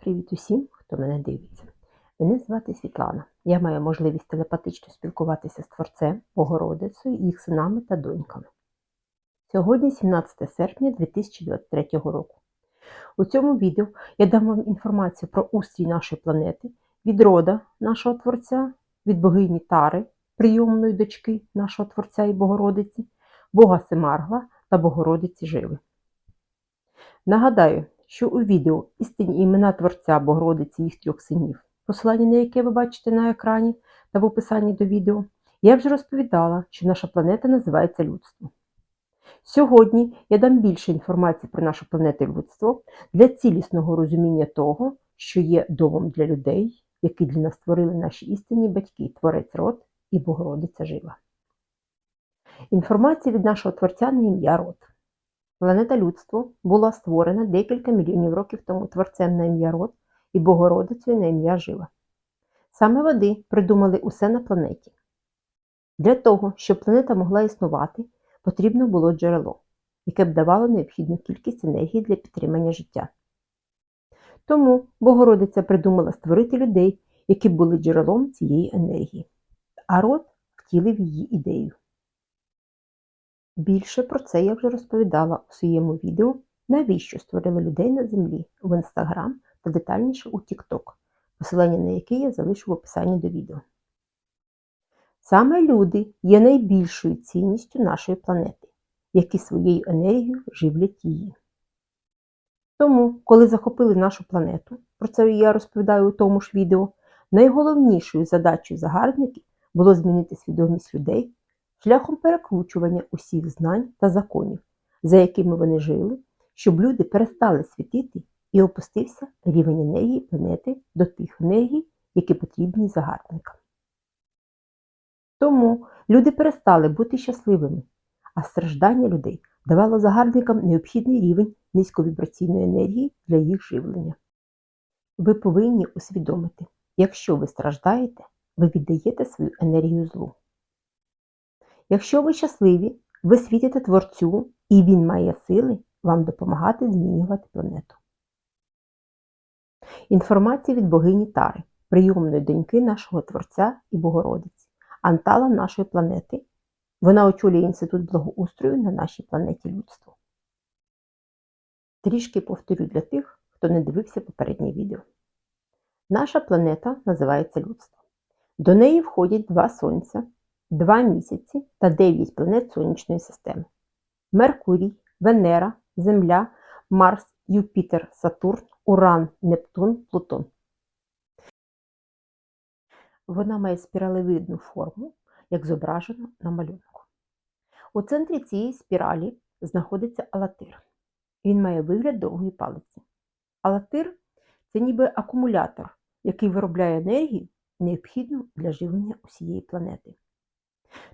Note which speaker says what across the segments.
Speaker 1: Привіт усім, хто мене дивиться. Мене звати Світлана. Я маю можливість телепатично спілкуватися з Творцем, Богородицею, їх синами та доньками. Сьогодні 17 серпня 2023 року. У цьому відео я дам вам інформацію про устрій нашої планети, від рода нашого Творця, від богині Тари, прийомної дочки нашого Творця і Богородиці, Бога Семаргла та Богородиці Живи. Нагадаю, що у відео істинні імена Творця Богородиці їх трьох синів, посилання на яке ви бачите на екрані та в описанні до відео, я вже розповідала, що наша планета називається людство. Сьогодні я дам більше інформації про нашу планету людство для цілісного розуміння того, що є домом для людей, який для нас створили наші істинні батьки, Творець Род і Богородиця Жива. Інформація від нашого Творця на ім'я Род. Планета людство була створена декілька мільйонів років тому творцем на ім'я Род і Богородицею на ім'я Жива. Саме води придумали усе на планеті. Для того, щоб планета могла існувати, потрібно було джерело, яке б давало необхідну кількість енергії для підтримання життя. Тому Богородиця придумала створити людей, які були джерелом цієї енергії, а род втілив її ідею. Більше про це я вже розповідала у своєму відео, навіщо створили людей на землі в Інстаграм та детальніше у TikTok, посилання на яке я залишу в описанні до відео. Саме люди є найбільшою цінністю нашої планети, які своєю енергією живлять її. Тому, коли захопили нашу планету, про це я розповідаю у тому ж відео, найголовнішою задачею загарбників було змінити свідомість людей шляхом перекручування усіх знань та законів, за якими вони жили, щоб люди перестали світити і опустився рівень енергії планети до тих енергій, які потрібні загарбникам. Тому люди перестали бути щасливими, а страждання людей давало загарбникам необхідний рівень низьковібраційної енергії для їх живлення. Ви повинні усвідомити, якщо ви страждаєте, ви віддаєте свою енергію злу. Якщо ви щасливі, ви світите Творцю, і Він має сили вам допомагати змінювати планету. Інформація від богині Тари, прийомної доньки нашого Творця і Богородиці, Антала нашої планети. Вона очолює Інститут благоустрою на нашій планеті людство. Трішки повторю для тих, хто не дивився попереднє відео. Наша планета називається людство. До неї входять два сонця, два місяці та 9 планет Сонячної системи: Меркурій, Венера, Земля, Марс, Юпітер, Сатурн, Уран, Нептун, Плутон. Вона має спіралевидну форму, як зображено на малюнку. У центрі цієї спіралі знаходиться алатир. Він має вигляд довгої палиці. Алатир це ніби акумулятор, який виробляє енергію, необхідну для живлення усієї планети.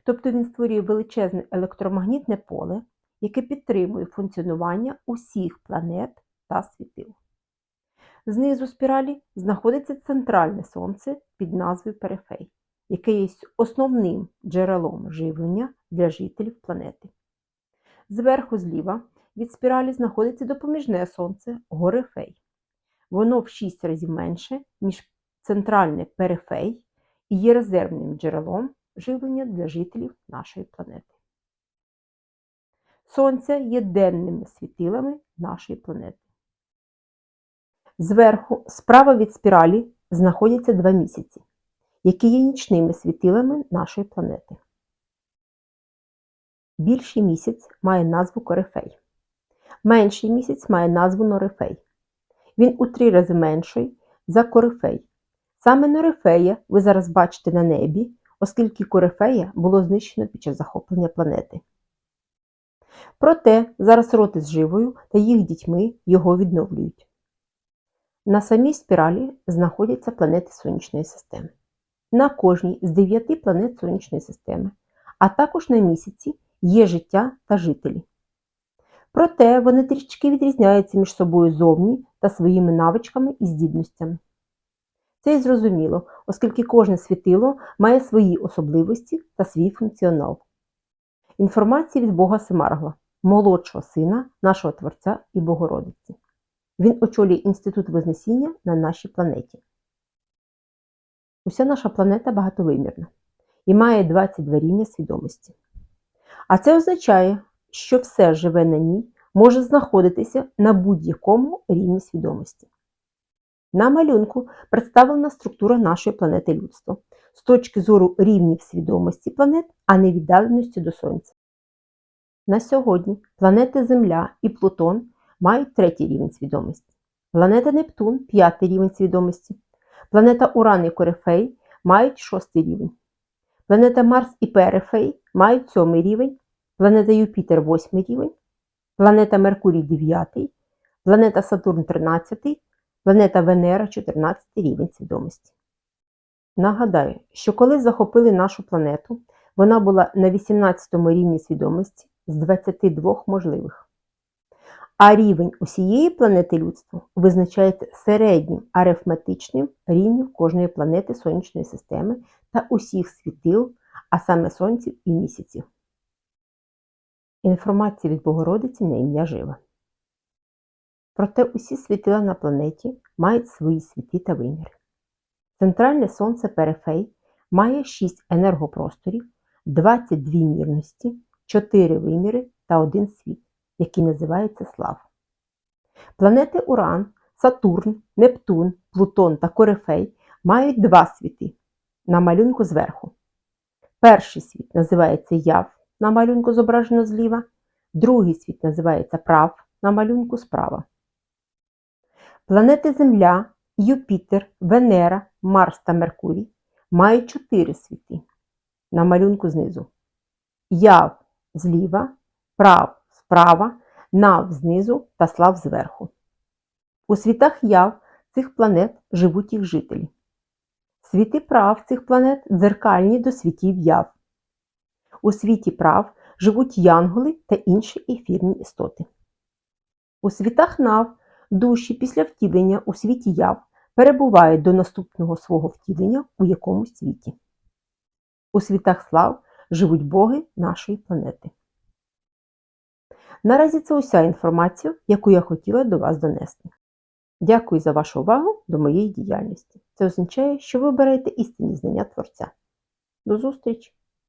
Speaker 1: Тобто він створює величезне електромагнітне поле, яке підтримує функціонування усіх планет та світил. Знизу спіралі знаходиться центральне сонце під назвою Перифей, яке є основним джерелом живлення для жителів планети. Зверху зліва від спіралі знаходиться допоміжне сонце Горифей. Воно в 6 разів менше, ніж центральне Перифей і є резервним джерелом живлення для жителів нашої планети. Сонце є денними світилами нашої планети. Зверху, справа від спіралі, знаходяться два місяці, які є нічними світилами нашої планети. Більший місяць має назву Корифей. Менший місяць має назву Норифей. Він у три рази менший за Корифей. Саме Норифея ви зараз бачите на небі, оскільки Корифея було знищено під час захоплення планети. Проте зараз роти з живою та їх дітьми його відновлюють. На самій спіралі знаходяться планети Сонячної системи. На кожній з дев'яти планет Сонячної системи, а також на місяці є життя та жителі. Проте вони трішки відрізняються між собою зовні та своїми навичками і здібностями. Це і зрозуміло, оскільки кожне світило має свої особливості та свій функціонал. Інформація від Бога Семаргла, молодшого сина нашого Творця і Богородиці. Він очолює інститут Вознесіння на нашій планеті. Уся наша планета багатовимірна і має 22 рівня свідомості. А це означає, що все живе на ній може знаходитися на будь-якому рівні свідомості. На малюнку представлена структура нашої планети людства. З точки зору рівнів свідомості планет, а не віддаленості до Сонця. На сьогодні планети Земля і Плутон мають третій рівень свідомості, планета Нептун п'ятий рівень свідомості, планета Уран і Корифей мають шостий рівень, планета Марс і Перифей мають сьомий рівень, планета Юпітер восьмий рівень, планета Меркурій дев'ятий, планета Сатурн тринадцятий, планета Венера 14 рівень свідомості. Нагадаю, що коли захопили нашу планету, вона була на 18 рівні свідомості з 22 можливих. А рівень усієї планети людства визначається середнім арифметичним рівнем кожної планети Сонячної системи та усіх світил, а саме сонців і місяців. Інформація від Богородиці на ім'я Жива. Проте усі світила на планеті мають свої світи та виміри. Центральне сонце Перифей має 6 енергопросторів, 22 мірності, 4 виміри та один світ, який називається Слав. Планети Уран, Сатурн, Нептун, Плутон та Корифей мають два світи на малюнку зверху. Перший світ називається Яв, на малюнку зображено зліва, другий світ називається Прав на малюнку справа. Планети Земля, Юпітер, Венера, Марс та Меркурій мають чотири світи на малюнку знизу. Яв зліва, прав справа, нав знизу та слав зверху. У світах яв цих планет живуть їх жителі. Світи прав цих планет дзеркальні до світів яв. У світі прав живуть янголи та інші ефірні істоти. У світах нав душі після втілення у світі яв перебувають до наступного свого втілення у якомусь світі. У світах слав живуть боги нашої планети. Наразі це уся інформація, яку я хотіла до вас донести. Дякую за вашу увагу до моєї діяльності. Це означає, що ви обираєте істинні знання Творця. До зустрічі!